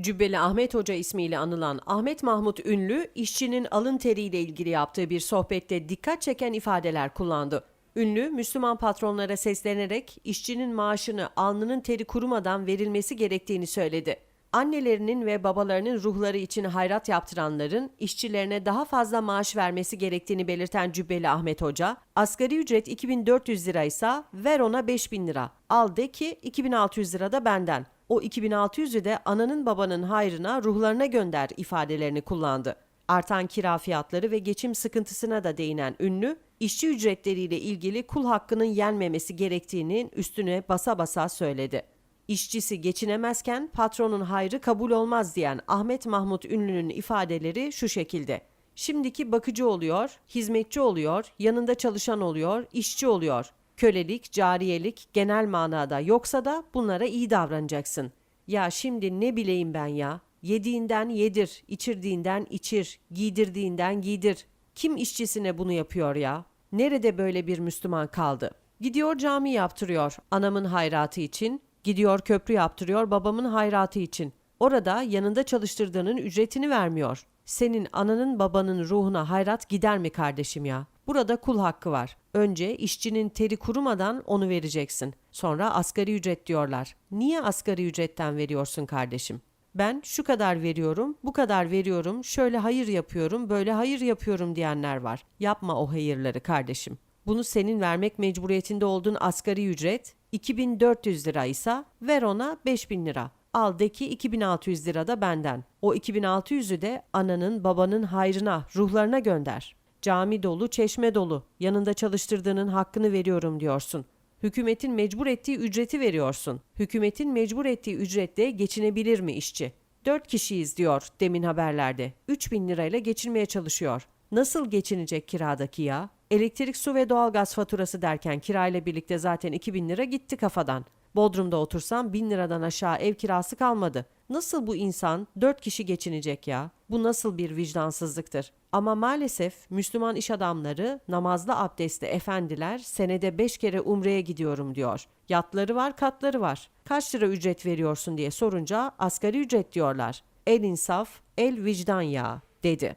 Cübbeli Ahmet Hoca ismiyle anılan Ahmet Mahmut Ünlü, işçinin alın teriyle ilgili yaptığı bir sohbette dikkat çeken ifadeler kullandı. Ünlü, Müslüman patronlara seslenerek işçinin maaşını alnının teri kurumadan verilmesi gerektiğini söyledi. Annelerinin ve babalarının ruhları için hayrat yaptıranların işçilerine daha fazla maaş vermesi gerektiğini belirten Cübbeli Ahmet Hoca, asgari ücret 2400 liraysa ver ona 5000 lira, al de ki 2600 lira da benden. O 2600'ü de ananın babanın hayrına ruhlarına gönder ifadelerini kullandı. Artan kira fiyatları ve geçim sıkıntısına da değinen ünlü, işçi ücretleriyle ilgili kul hakkının yenmemesi gerektiğinin üstüne basa basa söyledi. İşçisi geçinemezken patronun hayrı kabul olmaz diyen Ahmet Mahmut Ünlü'nün ifadeleri şu şekilde. Şimdiki bakıcı oluyor, hizmetçi oluyor, yanında çalışan oluyor, işçi oluyor. Kölelik, cariyelik genel manada yoksa da bunlara iyi davranacaksın. Ya şimdi ne bileyim ben ya? Yediğinden yedir, içirdiğinden içir, giydirdiğinden giydir. Kim işçisine bunu yapıyor ya? Nerede böyle bir Müslüman kaldı? Gidiyor cami yaptırıyor anamın hayratı için, gidiyor köprü yaptırıyor babamın hayratı için. Orada yanında çalıştırdığının ücretini vermiyor. Senin ananın babanın ruhuna hayrat gider mi kardeşim ya? Burada kul hakkı var. Önce işçinin teri kurumadan onu vereceksin. Sonra asgari ücret diyorlar. Niye asgari ücretten veriyorsun kardeşim? Ben şu kadar veriyorum, bu kadar veriyorum, şöyle hayır yapıyorum, böyle hayır yapıyorum diyenler var. Yapma o hayırları kardeşim. Bunu senin vermek mecburiyetinde olduğun asgari ücret 2400 lira ise ver ona 5000 lira. Al de ki 2600 lira da benden. O 2600'ü de ananın babanın hayrına, ruhlarına gönder. Cami dolu, çeşme dolu. Yanında çalıştırdığının hakkını veriyorum diyorsun. Hükümetin mecbur ettiği ücreti veriyorsun. Hükümetin mecbur ettiği ücretle geçinebilir mi işçi? Dört kişiyiz diyor demin haberlerde. 3000 lirayla geçinmeye çalışıyor. Nasıl geçinecek kiradaki ya? Elektrik, su ve doğalgaz faturası derken kirayla birlikte zaten 2000 lira gitti kafadan. Bodrum'da otursam 1000 liradan aşağı ev kirası kalmadı. Nasıl bu insan 4 kişi geçinecek ya? Bu nasıl bir vicdansızlıktır? Ama maalesef Müslüman iş adamları, namazlı abdestli efendiler senede 5 kere umreye gidiyorum diyor. Yatları var, katları var. Kaç lira ücret veriyorsun diye sorunca asgari ücret diyorlar. El insaf, el vicdan ya dedi.